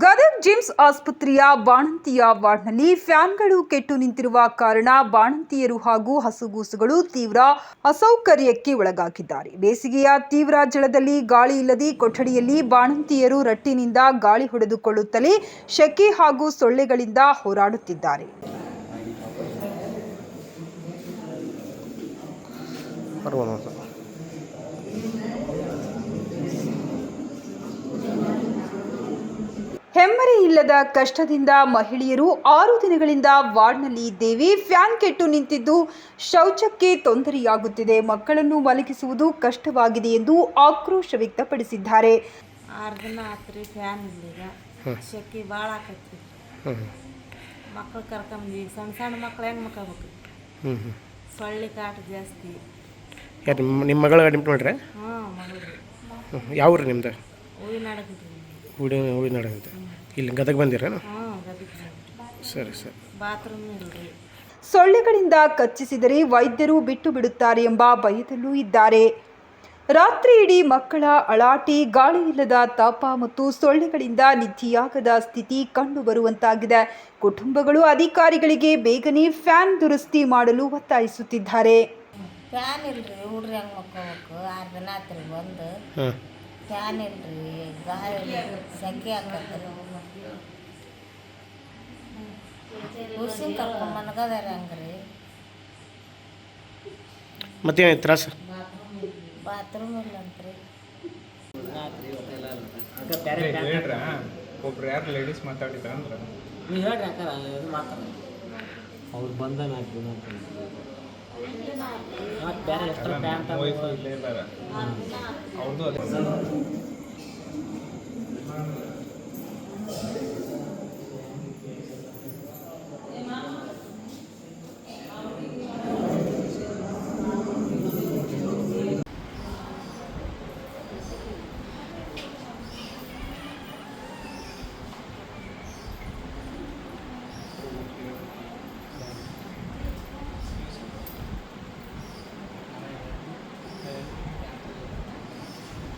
ಗದಗ್ ಜಿಮ್ಸ್ ಆಸ್ಪತ್ರೆಯ ಬಾಣಂತಿಯ ವಾರ್ಡ್ನಲ್ಲಿ ಫ್ಯಾನ್ಗಳು ಕೆಟ್ಟು ನಿಂತಿರುವ ಕಾರಣ ಬಾಣಂತಿಯರು ಹಾಗೂ ಹಸುಗೂಸುಗಳು ತೀವ್ರ ಅಸೌಕರ್ಯಕ್ಕೆ ಒಳಗಾಗಿದ್ದಾರೆ. ಬೇಸಿಗೆಯ ತೀವ್ರ ಜಳದಲ್ಲಿ ಗಾಳಿ ಇಲ್ಲದೆ ಕೊಠಡಿಯಲ್ಲಿ ಬಾಣಂತಿಯರು ರಟ್ಟಿನಿಂದ ಗಾಳಿ ಹೊಡೆದುಕೊಳ್ಳುತ್ತಲೇ ಶೆಕೆ ಹಾಗೂ ಸೊಳ್ಳೆಗಳಿಂದ ಹೋರಾಡುತ್ತಿದ್ದಾರೆ. ಹೆಮ್ಮರೆ ಇಲ್ಲದ ಕಷ್ಟದಿಂದ ಮಹಿಳೆಯರು ಆರು ದಿನಗಳಿಂದ ವಾರ್ಡ್ನಲ್ಲಿ ಇದ್ದೇವೆ. ಫ್ಯಾನ್ ಕೆಟ್ಟು ನಿಂತಿದ್ದು ಶೌಚಕ್ಕೆ ತೊಂದರೆಯಾಗುತ್ತಿದೆ. ಮಕ್ಕಳನ್ನು ಮಲಗಿಸುವುದು ಕಷ್ಟವಾಗಿದೆ ಎಂದು ಆಕ್ರೋಶ ವ್ಯಕ್ತಪಡಿಸಿದ್ದಾರೆ. ಆರು ದಿನ ಆತ್ರಿ ಫ್ಯಾನ್ ಇಲ್ಲ ಈಗ ಶೆಕೆ ಭಾಳ ಆಕೈತಿ ಹ್ಞೂ ಹ್ಞೂ ಮಕ್ಳು ಕರ್ಕೊಂಬಂದು ಈಗ ಸಣ್ಣ ಸಣ್ಣ ಮಕ್ಳು ಹೆಂಗೆ ಮಕ್ಕಳ್ಬೇಕು ಹ್ಞೂ ಹ್ಞೂ ಸೊಳ್ಳೆ ಕಾಟ ಜಾಸ್ತಿ. ನಿಮ್ಮ ನಿಮ್ಮ ಮಗಳ ಅಡ್ಮಿಟ್ ಮಾಡ್ರೆ ಹ್ಞೂ ಯಾವ ಊರು ನಿಮ್ದು? ಹೂವಿನ ಉಡಿ ಉಳಿನಾಡ ಅಂತ ಇಲ್ಲಿ ಗದಗ ಬಂದಿರೇನು? ಸರಿ ಸರಿ. ಬಾತ್ರೂಮ್ ಇಲ್ರಿ ಸೊಳ್ಳೆಗಳಿಂದ ಕಚ್ಚಿಸಿದರೆ ವೈದ್ಯರು ಬಿಟ್ಟು ಬಿಡುತ್ತಾರೆ ಎಂಬ ಭಯದಲ್ಲೂ ಇದ್ದಾರೆ. ರಾತ್ರಿ ಇಡೀ ಮಕ್ಕಳ ಅಳಾಟಿ ಗಾಳಿ ಇಲ್ಲದ ತಾಪ ಮತ್ತು ಸೊಳ್ಳೆಗಳಿಂದ ನಿಧಿಯಾಗದ ಸ್ಥಿತಿ ಕಂಡುಬರುವಂತಾಗಿದೆ. ಕುಟುಂಬಗಳು ಅಧಿಕಾರಿಗಳಿಗೆ ಬೇಗನೆ ಫ್ಯಾನ್ ದುರಸ್ತಿ ಮಾಡಲು ಒತ್ತಾಯಿಸುತ್ತಿದ್ದಾರೆ. ಫ್ಯಾನ್ ಇಲ್ರಿ ಹುಡ್ರಿ ಹೆಂಗೆ ಮಕ್ಕೋಬೇಕು. ಆರು ದಿನ ಆತ್ರಿ ಬಂದು. ಹಾಂ. ಫ್ಯಾನ್ ಇಲ್ರಿ ಗಾಳಿ ಸೆಕೆ ಆಕತ್ರಿ ಹುಡ್ಸಿನ ಕರ್ಕೊಂಡ್ ಮನ್ಗದಾರ ಹಂಗ್ರಿ ಮತ್ತೇನು ತ್ರಾಸ ಬಾತ್ರೂಮ್ ಇಲ್ಲಂತ್ರಿ ಹೇಳ್ರ ಒಬ್ರು ಯಾರು ಲೇಡೀಸ್ ಮಾತಾಡಿದ್ರ ಅಂದ್ರೆ ನೀವು ಹೇಳ್ರಿ ಅಕ್ಕ ಅವ್ರು ಬಂದ ನಾಲ್ಕು ದಿನ ಮತ್ತೆ ಬೇರೆ ಎಷ್ಟೋ ಪ್ಯಾಂಟ್ ಅವ್ರದ್ದು